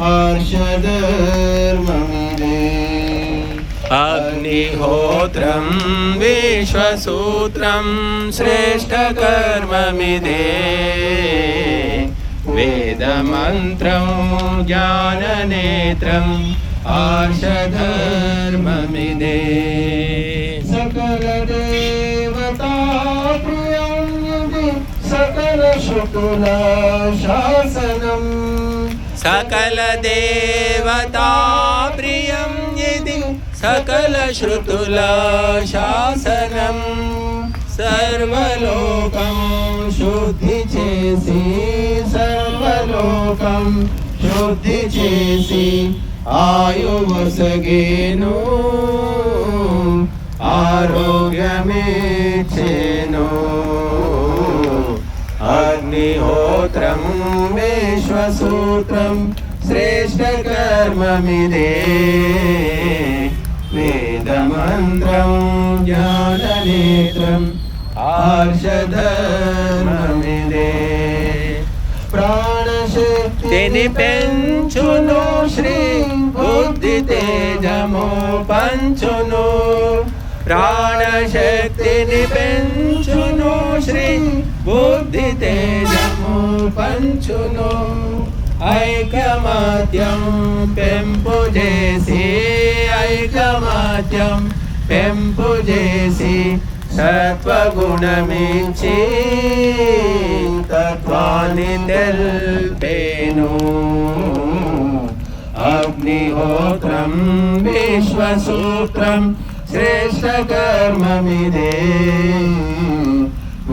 हर्षधर्ममिदे अग्निहोत्रं विश्वसूत्रं श्रेष्ठकर्ममिदे। वेदमन्त्रं ज्ञाननेत्रम् आर्षधर्ममिदे सकलदेवता यदि सकलदेवताप्रियं यदि सकलश्रुतुलशासनं सर्वलोकं शुद्धि चेसि सर्वलोकं शुद्धि चेसि आयुवसगेनु आरोग्यमेच्छेनो अग्निहो అగ్నిహోత్రం విశ్వసూత్రం శ్రేష్టకర్మమిదే వేదమంత్రం జ్ఞాననేత్రం ఆర్షధర్మమిదే ప్రాణశక్తి తిని పెంచును? శ్రీ బుద్ధి తేజము పంచును. ప్రాణశక్తిని పెంచును శ్రీ బుద్ధి తేజము పంచును ఐకమత్యం పెంపు చేసి ఐకమత్యం పెంపు చేసి సత్వగుణమించి తత్వాన్ని తెల్పేను. అగ్నిహోత్రం విశ్వసూత్రం శ్రేష్టకర్మమిదే